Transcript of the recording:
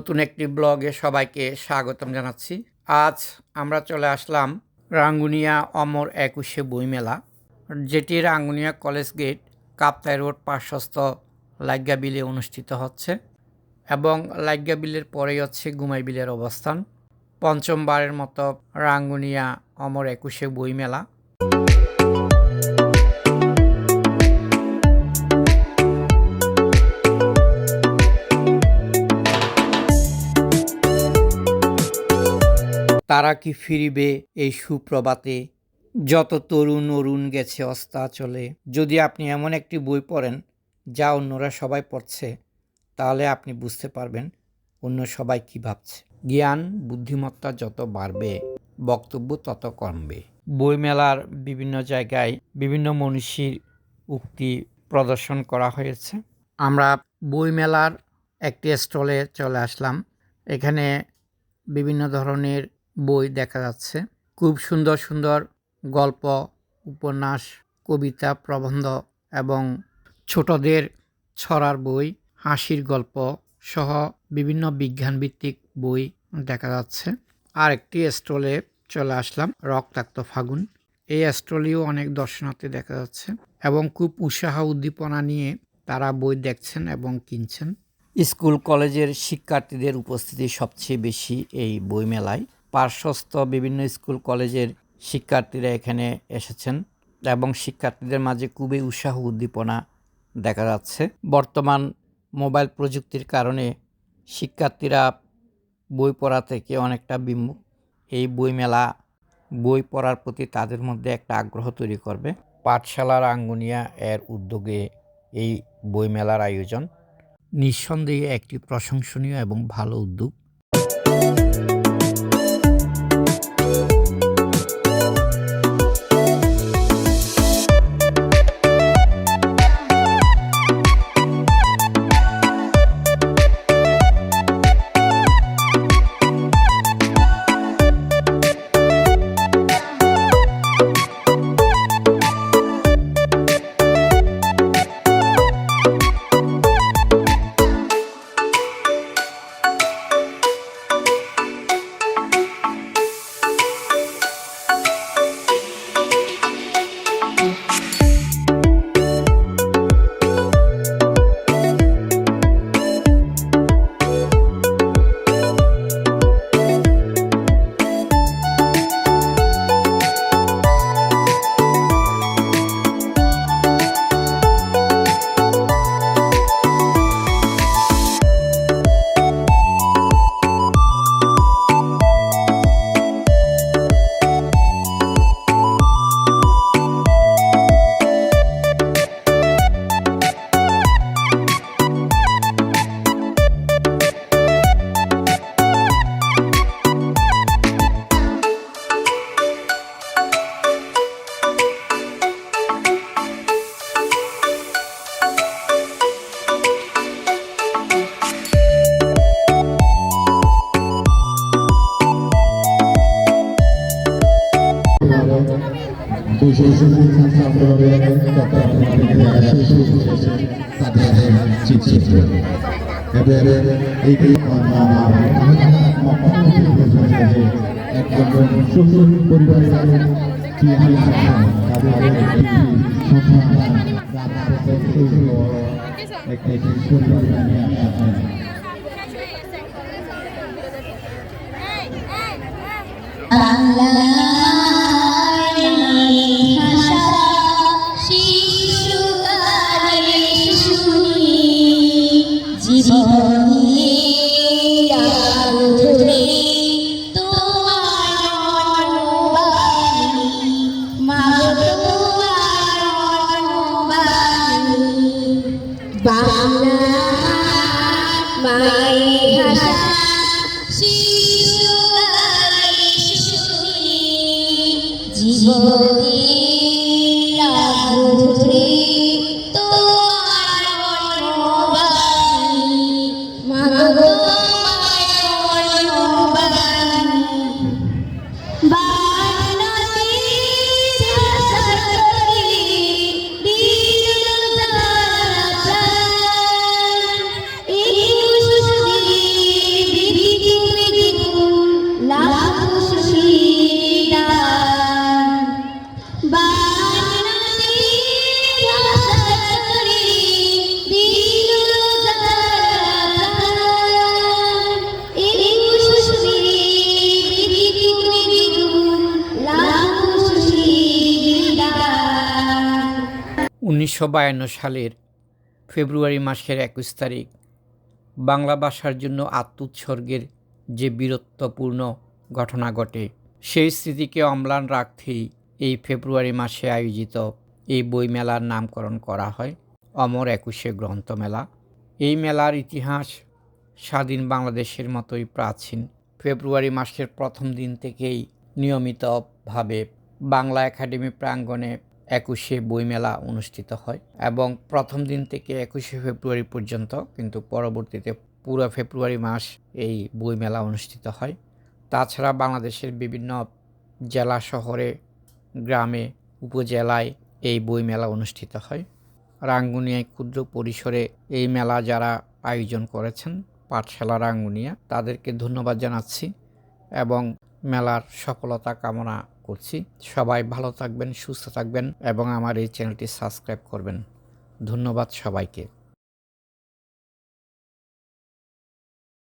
নতুন একটি ব্লগে সবাইকে স্বাগতম জানাচ্ছি। আজ আমরা চলে আসলাম রাঙ্গুনিয়া অমর একুশে বইমেলা, যেটি Rangunia college gate, Kaptai road পার্শ্বস্থ লাগ্যা বিলে অনুষ্ঠিত হচ্ছে এবং লাগ্যা বিলের পরেই হচ্ছে গুমাই বিলের অবস্থান। পঞ্চমবারের মতো রাঙ্গুনিয়া অমর একুশে বইমেলা তারা কি ফিরিবে এই সুপ্রভাতে? যত তরুণ অরুণ গেছে অস্তাচলে। যদি আপনি এমন একটি বই পড়েন, যা অন্যরা সবাই পড়ছে, তাহলে আপনি বুঝতে পারবেন অন্য সবাই কি ভাবছে। জ্ঞান, বুদ্ধিমত্তা যত বাড়বে, বক্তব্য তত কমবে। বইমেলার বিভিন্ন জায়গায় বিভিন্ন মনীষীর উক্তি প্রদর্শন করা হয়েছে। আমরা বইমেলার একটি স্টলে চলে আসলাম। এখানে বিভিন্ন ধরনের বই দেখা যাচ্ছে। খুব সুন্দর সুন্দর গল্প, উপন্যাস, কবিতা, প্রবন্ধ এবং ছোটদের ছড়ার বই, হাসির গল্প সহ বিভিন্ন বিজ্ঞানভিত্তিক বই দেখা যাচ্ছে। আর একটি স্টলে চলে আসলাম, রক্তাক্ত ফাগুন। এই স্টলেও অনেক দর্শনার্থী দেখা যাচ্ছে এবং খুব উৎসাহ উদ্দীপনা নিয়ে তারা বই দেখছেন এবং কিনছেন। স্কুল, কলেজের শিক্ষার্থীদের উপস্থিতি সবচেয়ে বেশি এই বইমেলায়। পার্শ্বস্থ বিভিন্ন স্কুল, কলেজের শিক্ষার্থীরা এখানে এসেছেন এবং শিক্ষার্থীদের মাঝে খুবই উৎসাহ উদ্দীপনা দেখা যাচ্ছে। বর্তমান মোবাইল প্রযুক্তির কারণে শিক্ষার্থীরা বই পড়া থেকে অনেকটা বিমুখ। এই বইমেলা বই পড়ার প্রতি তাদের মধ্যে একটা আগ্রহ তৈরি করবে। পাঠশালার আঙ্গুনিয়া এর উদ্যোগে এই বইমেলার আয়োজন। নিঃসন্দেহে একটি প্রশংসনীয় এবং ভালো উদ্যোগ। চিত্র এবার এই একজন শ্বশুর পরিবারের কি হালাত তাদের একটি บางนาไม่ทัน উনিশশো বায়ান্ন সালের ফেব্রুয়ারি মাসের একুশ তারিখ বাংলা ভাষার জন্য আত্মোৎসর্গের যে বীরত্বপূর্ণ ঘটনা ঘটে, সেই স্মৃতিকে অম্লান রাখতেই এই ফেব্রুয়ারি মাসে আয়োজিত এই বইমেলার নামকরণ করা হয় অমর একুশে গ্রন্থমেলা। এই মেলার ইতিহাস স্বাধীন বাংলাদেশের মতোই প্রাচীন। ফেব্রুয়ারি মাসের প্রথম দিন থেকেই নিয়মিতভাবে বাংলা একাডেমি প্রাঙ্গণে একুশে বইমেলা অনুষ্ঠিত হয় এবং প্রথম দিন থেকে একুশে ফেব্রুয়ারি পর্যন্ত কিন্তু পরবর্তীতে পুরো ফেব্রুয়ারি মাস এই বইমেলা অনুষ্ঠিত হয়। তাছাড়া বাংলাদেশের বিভিন্ন জেলা, শহরে, গ্রামে, উপজেলায় এই বইমেলা অনুষ্ঠিত হয়। রাঙ্গুনিয়ায় ক্ষুদ্র পরিসরে এই মেলা যারা আয়োজন করেছেন, পাঠশালা রাঙ্গুনিয়া, তাদেরকে ধন্যবাদ জানাচ্ছি এবং মেলার সফলতা কামনা করছি। সবাই ভালো থাকবেন, সুস্থ থাকবেন এবং আমার এই চ্যানেলটি সাবস্ক্রাইব করবেন। ধন্যবাদ সবাইকে।